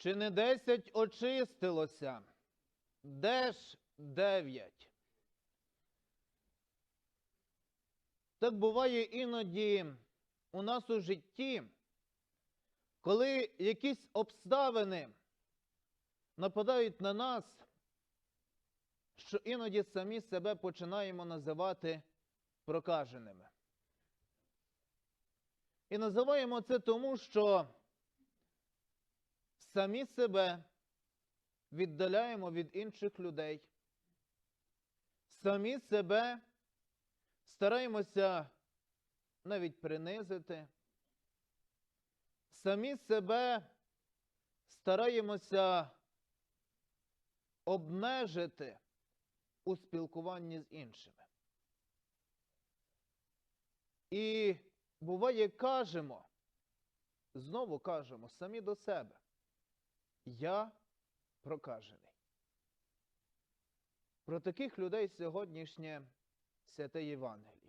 Чи не десять очистилося? Де ж дев'ять? Так буває іноді у нас у житті, коли якісь обставини нападають на нас, що іноді самі себе починаємо називати прокаженими. І називаємо це тому, що самі себе віддаляємо від інших людей, самі себе стараємося навіть принизити, самі себе стараємося обмежити у спілкуванні з іншими. І буває, кажемо, знову кажемо самі до себе. Я прокажений. Про таких людей сьогоднішнє святе Євангеліє.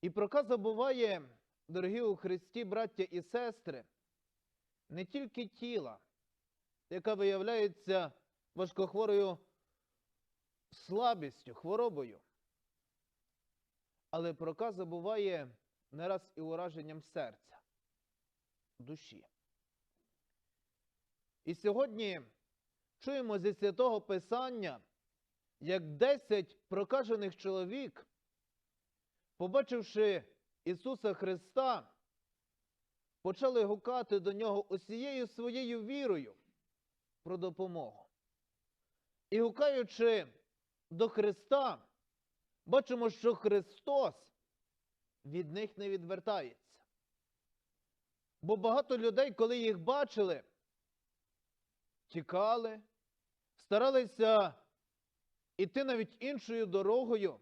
І проказа буває, дорогі у Христі, браття і сестри, не тільки тіла, яка виявляється важкохворою слабістю, хворобою, але проказа буває не раз і ураженням серця, душі. І сьогодні чуємо зі святого Писання, як десять прокажених чоловік, побачивши Ісуса Христа, почали гукати до нього усією своєю вірою про допомогу. І гукаючи до Христа, бачимо, що Христос від них не відвертається. Бо багато людей, коли їх бачили, тікали, старалися іти навіть іншою дорогою,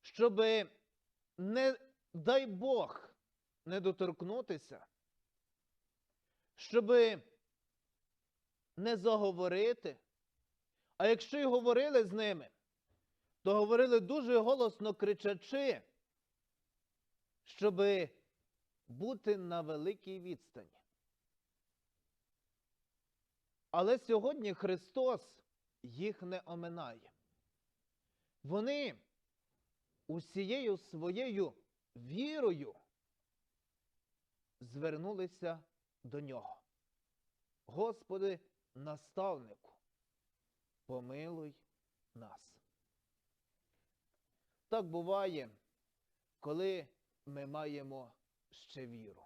щоб, не дай Бог, не доторкнутися, щоб не заговорити. А якщо й говорили з ними, то говорили дуже голосно кричачи, щоб бути на великій відстані. Але сьогодні Христос їх не оминає. Вони усією своєю вірою звернулися до нього. Господи, наставнику, помилуй нас. Так буває, коли ми маємо ще віру.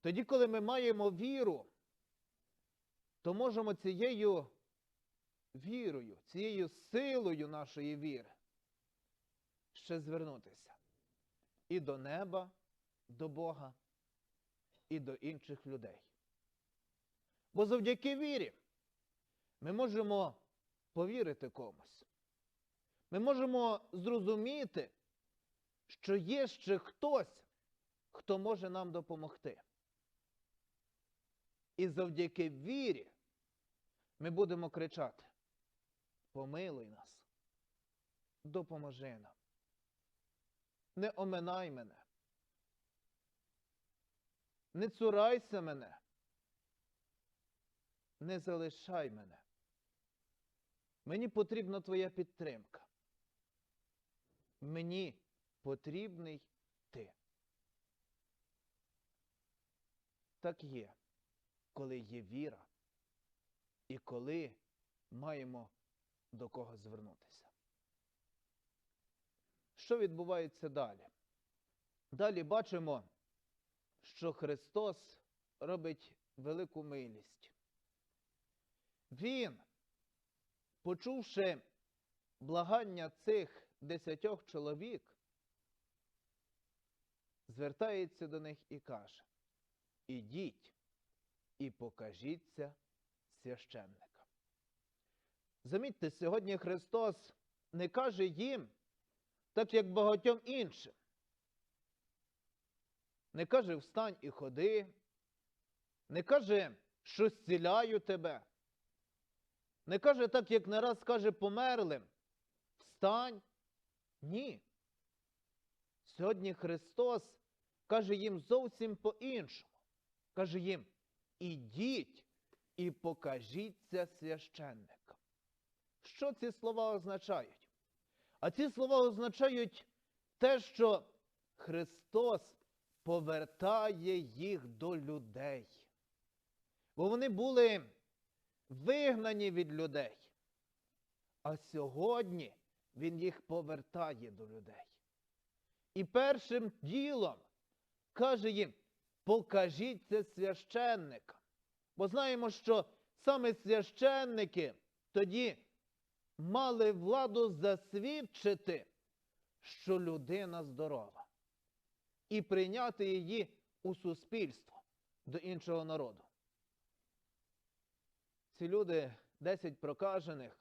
Тоді, коли ми маємо віру, то можемо цією вірою, цією силою нашої віри ще звернутися і до неба, до Бога, і до інших людей. Бо завдяки вірі ми можемо повірити комусь. Ми можемо зрозуміти, що є ще хтось, хто може нам допомогти. І завдяки вірі ми будемо кричати: помилуй нас, допоможи нам. Не оминай мене. Не цурайся мене. Не залишай мене. Мені потрібна твоя підтримка. Мені потрібний ти. Так є, коли є віра і коли маємо до кого звернутися. Що відбувається далі? Далі бачимо, що Христос робить велику милість. Він, почувши благання цих десятьох чоловік, звертається до них і каже: Ідіть і покажіться священникам. Замітьте, сьогодні Христос не каже їм, так як багатьом іншим. Не каже встань і ходи, не каже, що зціляю тебе. Не каже так, як не раз каже померлим. Встань. Ні. Сьогодні Христос каже їм зовсім по-іншому. каже їм: ідіть і покажіться священникам. Що ці слова означають? А ці слова означають те, що Христос повертає їх до людей. Бо вони були вигнані від людей. А сьогодні Він їх повертає до людей. І першим ділом каже їм: покажіться священникам. Бо знаємо, що саме священники тоді мали владу засвідчити, що людина здорова, і прийняти її у суспільство до іншого народу. Ці люди, 10 прокажених,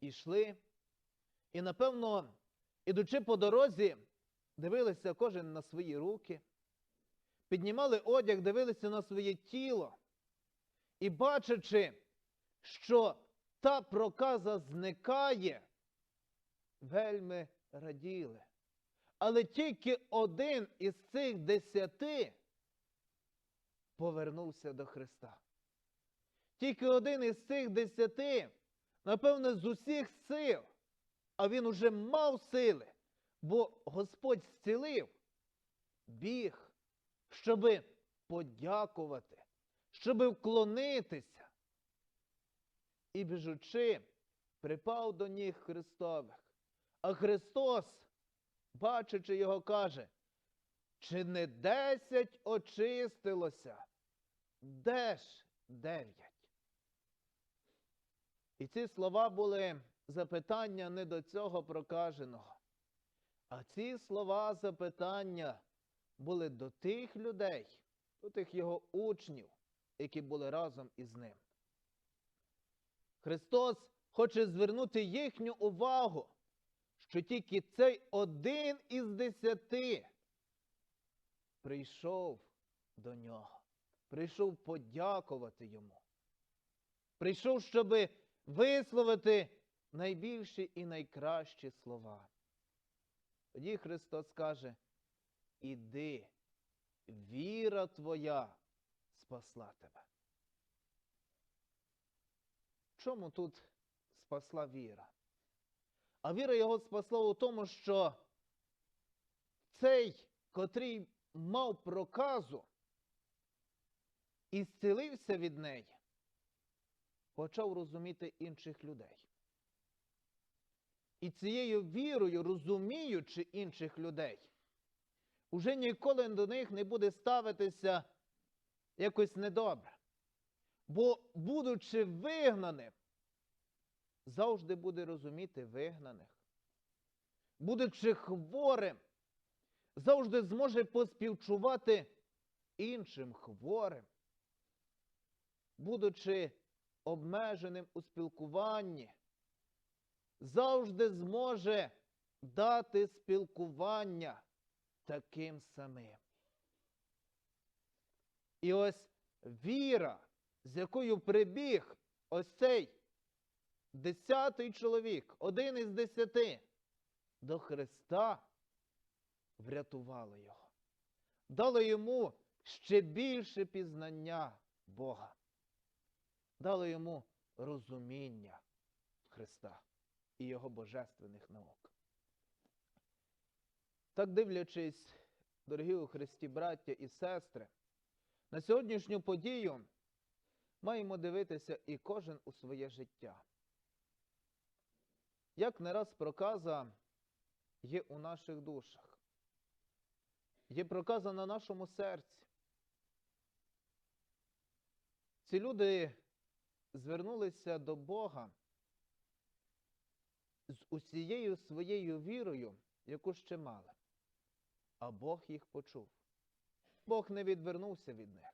ішли, і, напевно, ідучи по дорозі, дивилися кожен на свої руки, піднімали одяг, дивилися на своє тіло і, бачачи, що та проказа зникає, вельми раділи. Але тільки один із цих десяти повернувся до Христа. Тільки один із цих десяти, напевно, з усіх сил, а він уже мав сили, бо Господь зцілив, біг, щоби подякувати, щоби вклонитися. І біжучи, припав до ніг Христових. А Христос, бачачи його, каже, чи не десять очистилося? Де ж дев'ять? І ці слова були запитання не до цього прокаженого. А ці слова запитання були до тих людей, до тих його учнів, які були разом із ним. Христос хоче звернути їхню увагу, що тільки цей один із десяти прийшов до нього, прийшов подякувати йому, прийшов, щоби висловити найбільші і найкращі слова. Тоді Христос каже, іди, віра твоя спасла тебе. Чому тут спасла віра? А віра його спасла у тому, що цей, котрий мав проказу і зцілився від неї, почав розуміти інших людей. І цією вірою, розуміючи інших людей, уже ніколи до них не буде ставитися якось недобре. Бо, будучи вигнаним, завжди буде розуміти вигнаних. Будучи хворим, завжди зможе поспівчувати іншим хворим. Будучи обмеженим у спілкуванні, завжди зможе дати спілкування таким самим. І ось віра, з якою прибіг ось цей десятий чоловік, один із десяти, до Христа врятувала його, дала йому ще більше пізнання Бога, дала йому розуміння Христа і Його божественних наук. Так дивлячись, дорогі у Христі браття і сестри, на сьогоднішню подію маємо дивитися і кожен у своє життя. Як не раз проказа є у наших душах, є проказа на нашому серці. Ці люди звернулися до Бога з усією своєю вірою, яку ще мали. А Бог їх почув. Бог не відвернувся від них.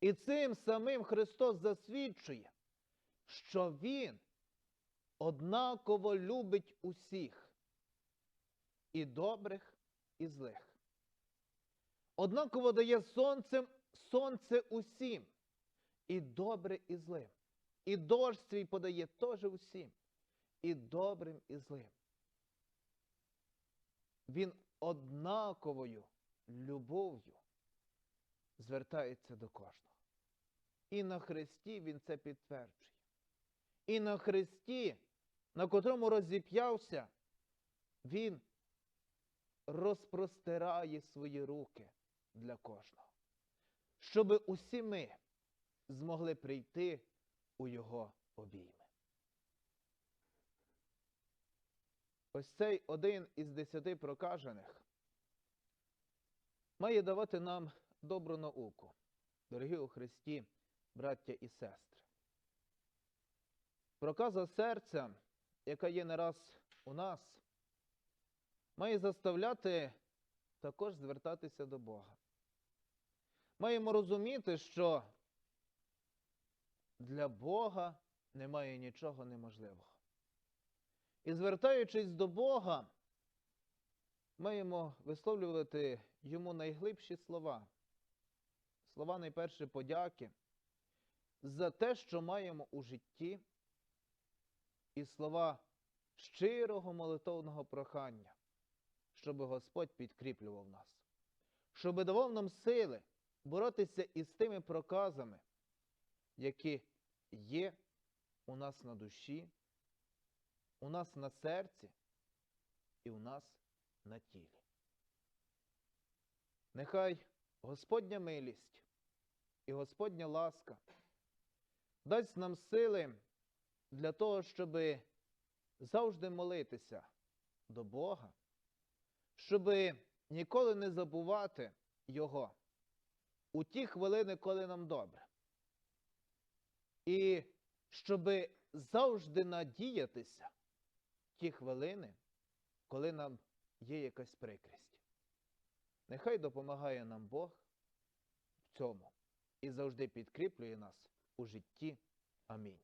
І цим самим Христос засвідчує, що Він однаково любить усіх, і добрих, і злих. Однаково дає сонцем сонце усім, і добре, і злим. І дощ свій подає теж усім, і добрим, і злим. Він однаковою любов'ю звертається до кожного. І на Христі Він це підтверджує. І на Христі, на котрому розіп'явся, Він розпростирає свої руки для кожного, щоби усі ми змогли прийти у Його обійми. Ось цей один із десяти прокажених має давати нам добру науку, дорогі у Христі, браття і сестри. Проказа серця, яка є не раз у нас, має заставляти також звертатися до Бога. Маємо розуміти, що для Бога немає нічого неможливого. І звертаючись до Бога, маємо висловлювати йому найглибші слова. Слова найперше подяки за те, що маємо у житті, і слова щирого молитовного прохання, щоб Господь підкріплював нас, щоб давав нам сили боротися із тими проказами, які є у нас на душі, у нас на серці і у нас на тілі. Нехай Господня милість і Господня ласка дасть нам сили для того, щоб завжди молитися до Бога, щоб ніколи не забувати Його у ті хвилини, коли нам добре. І щоб завжди надіятися ті хвилини, коли нам є якась прикрість. Нехай допомагає нам Бог в цьому і завжди підкріплює нас у житті. Амінь.